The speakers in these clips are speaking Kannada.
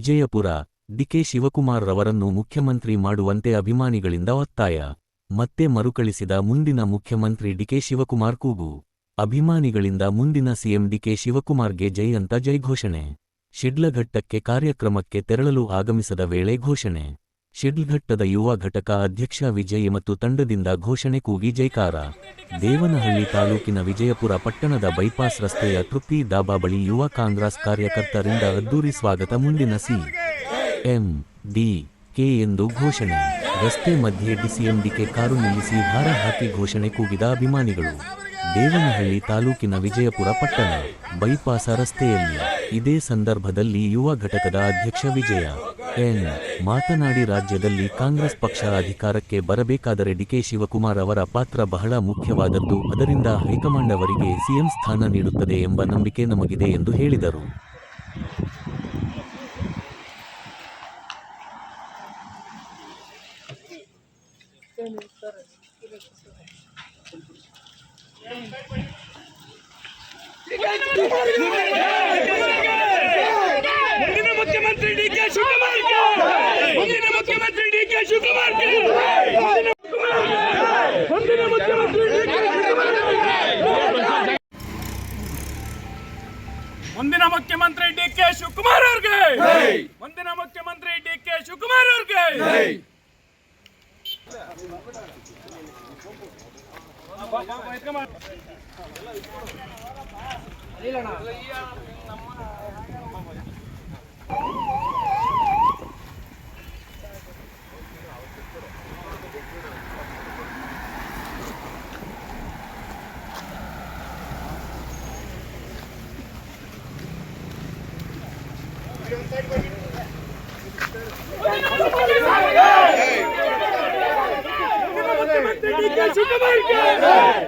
ವಿಜಯಪುರ, ಡಿಕೆ ಶಿವಕುಮಾರ್ ರವರನ್ನು ಮುಖ್ಯಮಂತ್ರಿ ಮಾಡುವಂತೆ ಅಭಿಮಾನಿಗಳಿಂದ ಒತ್ತಾಯ. ಮತ್ತೆ ಮರುಕಳಿಸಿದ ಮುಂದಿನ ಮುಖ್ಯಮಂತ್ರಿ ಡಿಕೆ ಶಿವಕುಮಾರ್ ಕೂಗು. ಅಭಿಮಾನಿಗಳಿಂದ ಮುಂದಿನ ಸಿಎಂ ಡಿಕೆ ಶಿವಕುಮಾರ್ಗೆ ಜೈ ಅಂತ ಜೈ ಘೋಷಣೆ ಶಿಡ್ಲಘಟ್ಟಕ್ಕೆ ಕಾರ್ಯಕ್ರಮಕ್ಕೆ ತೆರಳಲು ಆಗಮಿಸದ ವೇಳೆ ಘೋಷಣೆ. ಶಿಡ್ಲಘಟ್ಟದ ಯುವ ಘಟಕ ಅಧ್ಯಕ್ಷ ವಿಜಯ್ ಮತ್ತು ತಂಡದಿಂದ ಘೋಷಣೆ ಕೂಗಿ ಜೈಕಾರ. ದೇವನಹಳ್ಳಿ ತಾಲೂಕಿನ ವಿಜಯಪುರ ಪಟ್ಟಣದ ಬೈಪಾಸ್ ರಸ್ತೆಯ ತೃಪ್ತಿ ದಾಬಾ ಬಳಿ ಯುವ ಕಾಂಗ್ರೆಸ್ ಕಾರ್ಯಕರ್ತರಿಂದ ಅದ್ದೂರಿ ಸ್ವಾಗತ ಮುಂದಿನ ಸಿ. ಎಂ. ಡಿ. ಕೆ. ಎಂದು ಘೋಷಣೆ. ರಸ್ತೆ ಮಧ್ಯೆ ಡಿಸಿಎಂ ಡಿಕೆ ಕಾರು ನಿಲ್ಲಿಸಿ ಹಾರ ಹಾಕಿ ಘೋಷಣೆ ಕೂಗಿದ ಅಭಿಮಾನಿಗಳು. ದೇವನಹಳ್ಳಿ ತಾಲೂಕಿನ ವಿಜಯಪುರ ಪಟ್ಟಣ, ಬೈಪಾಸ ರಸ್ತೆಯಲ್ಲಿ. ಇದೇ ಸಂದರ್ಭದಲ್ಲಿ ಯುವ ಘಟಕದ ಅಧ್ಯಕ್ಷ ವಿಜಯ. ಎನ್ ಮಾತನಾಡಿ ರಾಜ್ಯದಲ್ಲಿ ಕಾಂಗ್ರೆಸ್ ಪಕ್ಷ ಅಧಿಕಾರಕ್ಕೆ ಬರಬೇಕಾದರೆ ಡಿಕೆ ಶಿವಕುಮಾರ್ ಅವರ ಪಾತ್ರ ಬಹಳ ಮುಖ್ಯವಾದದ್ದು. ಅದರಿಂದ ಹೈಕಮಾಂಡ್ ಅವರಿಗೆ ಸಿಎಂ ಸ್ಥಾನ ನೀಡುತ್ತದೆ ಎಂಬ ನಂಬಿಕೆ ನಮಗಿದೆ ಎಂದು ಹೇಳಿದರು ಮುಂದಿನ ಮುಖ್ಯಮಂತ್ರಿ ಡಿ ಕೆ ಶಿವಕುಮಾರ್ ಮುಂದಿನ ಮುಖ್ಯಮಂತ್ರಿ ಡಿ ಕೆ ಶಿವಕುಮಾರ್ ಮುಂದಿನ ಮುಖ್ಯಮಂತ್ರಿ ಡಿ ಕೆ ಮುಂದಿನ ಮುಖ್ಯಮಂತ್ರಿ ಡಿ ಕೆ ಶಿವಕುಮಾರ್ ಅವ್ರಿಗೆ. ಮುಂದಿನ ಮುಖ್ಯಮಂತ್ರಿ ಡಿ ಕೆ ಶಿವಕುಮಾರ್ ಅವ್ರಿಗೆ. ಮುಖ್ಯಮಂತ್ರಿ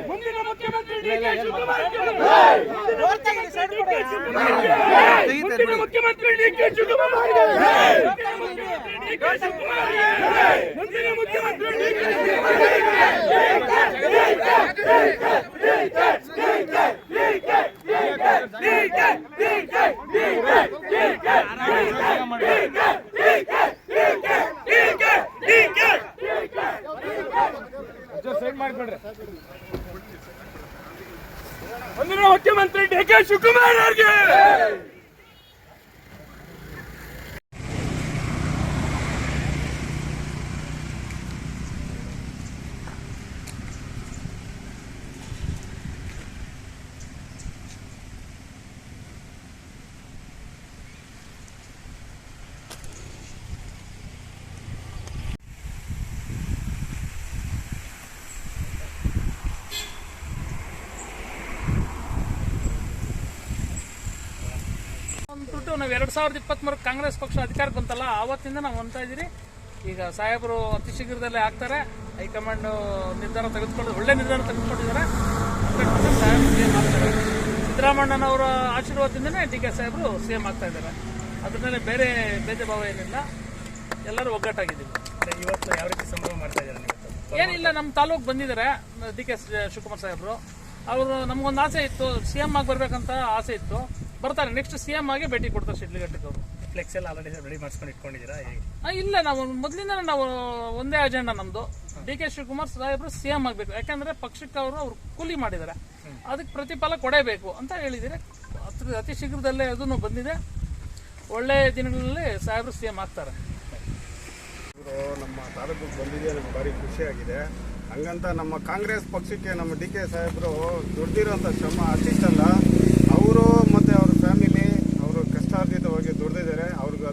ಮುಂದಿನ ಮುಖ್ಯಮಂತ್ರಿ ಡಿ ಕೆ ಶಿವಕುಮಾರ್ ಮುಂದಿನ ಮುಖ್ಯಮಂತ್ರಿ ಡಿ ಕೆ ಶಿವಕುಮಾರ್ ಮುಂದಿನ ಮುಖ್ಯಮಂತ್ರಿ ಡಿ ಕೆ ಶಿವಕುಮಾರ್ ಅವ್ರಿಗೆ! ಅಂದ್ಬಿಟ್ಟು ನಾವು ಎರಡು ಸಾವಿರದ ಇಪ್ಪತ್ತ್ಮೂರು ಕಾಂಗ್ರೆಸ್ ಪಕ್ಷ ಅಧಿಕಾರಕ್ಕೆ ಬಂತಲ್ಲ ಆವತ್ತಿಂದ ನಾವು ಅಂತ ಇದ್ದೀರಿ. ಈಗ ಸಾಹೇಬರು ಅತಿ ಶೀಘ್ರದಲ್ಲೇ ಆಗ್ತಾರೆ. ಹೈಕಮಾಂಡ್ ನಿರ್ಧಾರ ತೆಗೆದುಕೊಂಡು ಒಳ್ಳೆ ನಿರ್ಧಾರ ತೆಗೆದುಕೊಂಡಿದ್ದಾರೆ. 100% ಸಾಹೇಬರು ಸಿ ಎಂ ಆಗ್ತಾರೆ. ಸಿದ್ದರಾಮಣ್ಣನವರ ಆಶೀರ್ವಾದದಿಂದನೇ ಡಿ ಕೆ ಸಾಹೇಬರು ಸಿ ಎಂ ಆಗ್ತಾ ಇದ್ದಾರೆ. ಅದ್ರ ಮೇಲೆ ಬೇರೆ ಭೇದ ಭಾವ ಏನಿಲ್ಲ. ಎಲ್ಲರೂ ಒಗ್ಗಟ್ಟಾಗಿದ್ದೀವಿ. ಇವತ್ತು ಯಾವ ರೀತಿ ಸಂಭ್ರಮ ಮಾಡ್ತಾ ಇದ್ದಾರೆ ಏನಿಲ್ಲ ನಮ್ಮ ತಾಲೂಕು ಬಂದಿದ್ದಾರೆ ಡಿ ಕೆ ಶಿವಕುಮಾರ್ ಸಾಹೇಬರು. ಅವರು ನಮಗೊಂದು ಆಸೆ ಇತ್ತು ಸಿ ಎಂ ಆಗಿ ಬರಬೇಕಂತ ಆಸೆ ಇತ್ತು. ಬರ್ತಾರೆ. ನೆಕ್ಸ್ಟ್ ಸಿ ಎಂ ಆಗಿ ಭೇಟಿ ಕೊಡ್ತಾರೆ ಶಿಡ್ಲಘಟ್ಟಕ್ಕೆ ಅವರು ಫ್ಲೆಕ್ಸ್ ಎಲ್ಲ ಆಲ್ರೆಡಿ ರೆಡಿ ಮಾಡ್ಸ್ಕೊಂಡು ಇಟ್ಕೊಂಡಿದ್ದೀರಾ? ಇಲ್ಲ ನಾವು ಮೊದಲಿಂದ ನಾವು ಒಂದೇ ಅಜೆಂಡಾ ನಮ್ದು. ಡಿ ಕೆ ಶಿವಕುಮಾರ್ ಸಾಹೇಬರು ಸಿ ಎಂ ಆಗಬೇಕು. ಯಾಕಂದ್ರೆ ಪಕ್ಷಕ್ಕೆ ಅವರು ಅವ್ರು ಕೂಲಿ ಮಾಡಿದ್ದಾರೆ. ಅದಕ್ಕೆ ಪ್ರತಿಫಲ ಕೊಡಬೇಕು ಅಂತ ಹೇಳಿದರೆ ಅತಿ- ಅತಿ ಶೀಘ್ರದಲ್ಲೇ ಅದನ್ನು ಬಂದಿದೆ. ಒಳ್ಳೆ ದಿನಗಳಲ್ಲಿ ಸಾಹೇಬರು ಸಿ ಎಂ ಆಗ್ತಾರೆ. ಇವರು ನಮ್ಮ ತಾಲೂಕಿಗೆ ಬಂದಿದೆ ನಮ್ಗೆ ಭಾರಿ ಖುಷಿಯಾಗಿದೆ ಹಂಗಂತ ನಮ್ಮ ಕಾಂಗ್ರೆಸ್ ಪಕ್ಷಕ್ಕೆ ನಮ್ಮ ಡಿ ಕೆ ಸಾಹೇಬರು ದುಡ್ದಿರೋಂಥ ಶ್ರಮ ಅತಿಷ್ಟಲ್ಲ ಅವರು ಮತ್ತು ಅವ್ರ ಫ್ಯಾಮಿಲಿ ಅವರು ಕಷ್ಟಾರ್ಜಿತವಾಗಿ ದುಡ್ದಿದ್ದಾರೆ ಅವ್ರಿಗೆ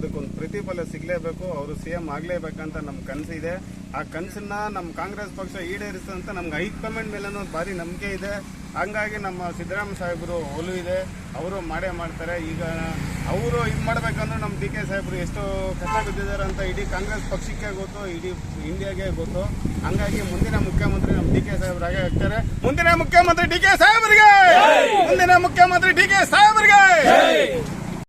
ಪ್ರತಿಫಲ ಸಿಗಲೇಬೇಕು ಅವರು ಸಿ ಎಂ ಆಗಲೇಬೇಕಂತ ನಮ್ಮ ಕನಸಿದೆ. ಆ ಕನಸನ್ನ ನಮ್ಮ ಕಾಂಗ್ರೆಸ್ ಪಕ್ಷ ಈಡೇರಿಸಂತ ನಮ್ಗೆ ಹೈಕಮಾಂಡ್ ಮೇಲೂ ಭಾರಿ ನಂಬಿಕೆ ಇದೆ. ಹಂಗಾಗಿ ನಮ್ಮ ಸಿದ್ದರಾಮ ಸಾಹೇಬರು ಒಲು ಇದೆ. ಅವರು ಮಾಡೇ ಮಾಡ್ತಾರೆ. ಈಗ ಅವರು ಇದು ಮಾಡಬೇಕಂದ್ರೆ ನಮ್ಮ ಡಿ ಕೆ ಸಾಹೇಬರು ಎಷ್ಟು ಕಷ್ಟ ಬಿದ್ದಿದ್ದಾರೆ ಅಂತ ಇಡೀ ಕಾಂಗ್ರೆಸ್ ಪಕ್ಷಕ್ಕೆ ಗೊತ್ತು ಇಡೀ ಇಂಡಿಯಾಗೆ ಗೊತ್ತು. ಹಂಗಾಗಿ ಮುಂದಿನ ಮುಖ್ಯಮಂತ್ರಿ ನಮ್ಮ ಡಿ ಕೆ ಸಾಹೇಬರಾಗೆ ಆಗ್ತಾರೆ. ಮುಂದಿನ ಮುಖ್ಯಮಂತ್ರಿ ಡಿ ಕೆ ಸಾಹೇಬರಿಗೆ! ಮುಂದಿನ ಮುಖ್ಯಮಂತ್ರಿ ಡಿ ಕೆ ಸಾಹೇಬರಿಗೆ!